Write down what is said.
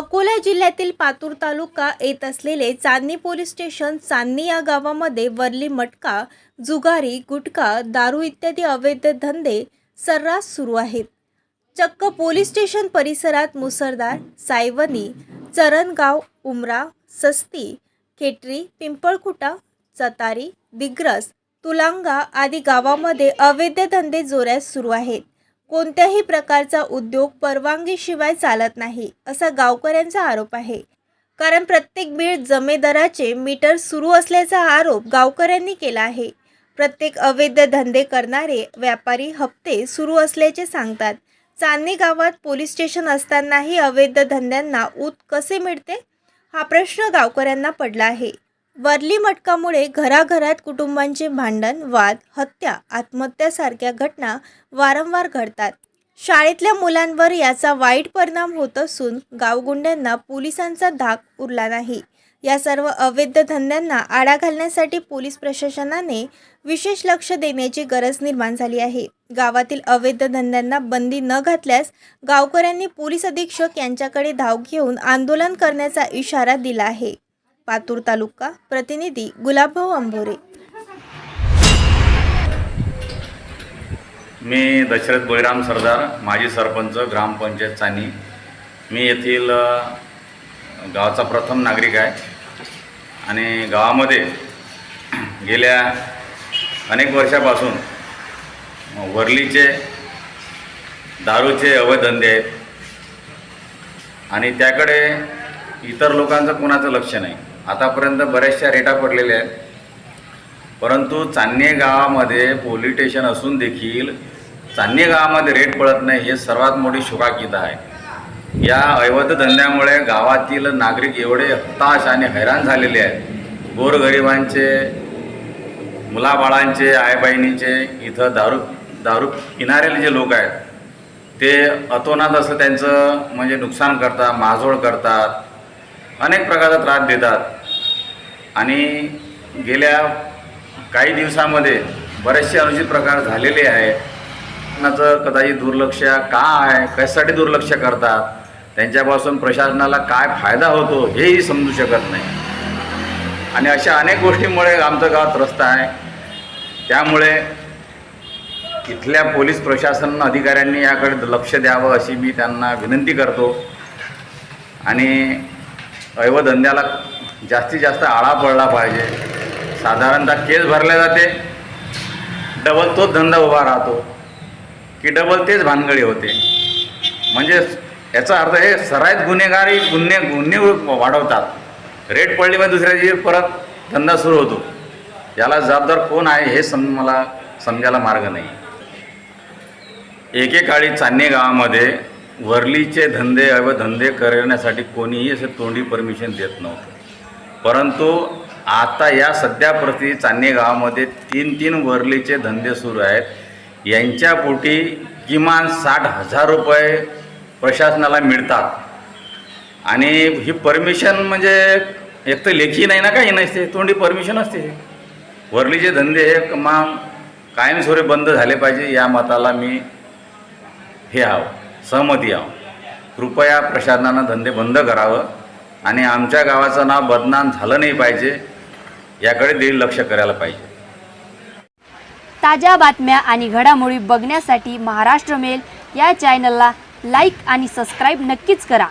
अकोला जिल्ह्यातील पातूर तालुका येत असलेले चांदणी पोलीस स्टेशन चांदणी या गावामध्ये वरली मटका जुगारी गुटखा दारू इत्यादी अवैध धंदे सर्रास सुरू आहेत. चक्क पोलीस स्टेशन परिसरात मुसरदार सायवनी चरणगाव उमरा सस्ती खेटरी पिंपळखुटा चतारी दिग्रस तुलांगा आदी गावामध्ये अवैध धंदे जोऱ्यास सुरू आहेत. कोणत्याही प्रकारचा उद्योग परवानगीशिवाय चालत नाही असा गावकऱ्यांचा आरोप आहे. कारण प्रत्येक बीड जमेदाराचे मीटर सुरू असल्याचा आरोप गावकऱ्यांनी केला आहे. प्रत्येक अवैध धंदे करणारे व्यापारी हप्ते सुरू असल्याचे सांगतात. चांदणी गावात पोलीस स्टेशन असतानाही अवैध धंद्यांना ऊत कसे मिळते? हा प्रश्न गावकऱ्यांना पडला आहे. वरली मटकामुळे घराघरात कुटुंबांचे भांडण वाद हत्या आत्महत्यासारख्या घटना वारंवार घडतात. शाळेतल्या मुलांवर याचा वाईट परिणाम होत असून गावगुंड्यांना पोलिसांचा धाक उरला नाही. या सर्व अवैध धंद्यांना आळा घालण्यासाठी पोलीस प्रशासनाने विशेष लक्ष देण्याची गरज निर्माण झाली आहे. गावातील अवैध धंद्यांना बंदी न घातल्यास गावकऱ्यांनी पोलीस अधीक्षक यांच्याकडे धाव घेऊन आंदोलन करण्याचा इशारा दिला आहे. पातूर तालुका प्रतिनिधी गुलाबभाऊ अंभोरे मी दशरथ बळीराम सरदार माजी सरपंच ग्रामपंचायत चानी. मी येथील गावाचा प्रथम नागरिक आहे. आणि गावामध्ये गेल्या अनेक वर्षापासून वरलीचे दारूचे अवैध धंदे आहेत. आणि त्याकडे इतर लोकांचं कोणाचं लक्ष नाही. आतापर्यंत बऱ्याचशा रेटा पडलेल्या आहेत. परंतु चांदणे गावामध्ये पोलीस स्टेशन असून देखील चांदणे गावामध्ये रेट पडत नाही हे सर्वात मोठी शोकाकीत आहे. या अवैध धंद्यामुळे गावातील नागरिक एवढे हताश आणि हैराण झालेले आहेत. गोरगरिबांचे मुलाबाळांचे आईबहिणीचे इथं दारू दारू किनाऱ्याले जे लोक आहेत ते अतोनात असं त्यांचं म्हणजे नुकसान करतात माजोळ करतात. अनेक प्रकारचा त्रास देतात. आणि गेल्या काही दिवसामध्ये बरेचसे अनुचित प्रकार झालेले आहेत. कोणाचं कदाचित दुर्लक्ष का आहे कशासाठी दुर्लक्ष करतात त्यांच्यापासून प्रशासनाला काय फायदा होतो हेही समजू शकत नाही. आणि अशा अनेक गोष्टींमुळे आमचं गाव त्रस्त आहे. त्यामुळे इथल्या पोलीस प्रशासन अधिकाऱ्यांनी याकडे लक्ष द्यावं अशी मी त्यांना विनंती करतो. आणि अवधंद्याला जास्तीत जास्त आळा पडला पाहिजे. साधारणतः केस भरले जाते. डबल तोच धंदा उभा राहतो. की डबल तेच भानगडी होते. म्हणजे याचा अर्थ हे सराईत गुन्हेगारी गुन्हे गुन्हे वाढवतात. रेट पडली मग दुसऱ्या दिवशी परत धंदा सुरू होतो. याला जबाबदार कोण आहे हे सम मला समजायला मार्ग नाही. एकेकाळी चांदणे गावामध्ये वरलीचे धंदे व धंदे करण्यासाठी कोणीही असे तोंडी परमिशन देत नव्हतं. परंतु आता या सध्या प्रति चांदणे गावामध्ये तीन तीन वरलीचे धंदे सुरू आहेत. यांच्या पोटी किमान साठ हजार रुपये प्रशासनाला मिळतात. आणि ही परमिशन म्हणजे एक तर लेखी नाही ना काही नसते तोंडी परमिशन असते. वरलीचे धंदे हे कमा कायमस्वरूपी बंद झाले पाहिजे या मताला मी हे हवं सहमती हवं कृपया प्रशासनानं धंदे बंद करावं आणि आमच्या गावाचं नाव बदनाम झालं नाही पाहिजे याकडे देखील लक्ष करायला पाहिजे. ताज्या बातम्या आणि घडामोडी बघण्यासाठी महाराष्ट्र मेल या चॅनलला लाईक आणि सबस्क्राईब नक्कीच करा.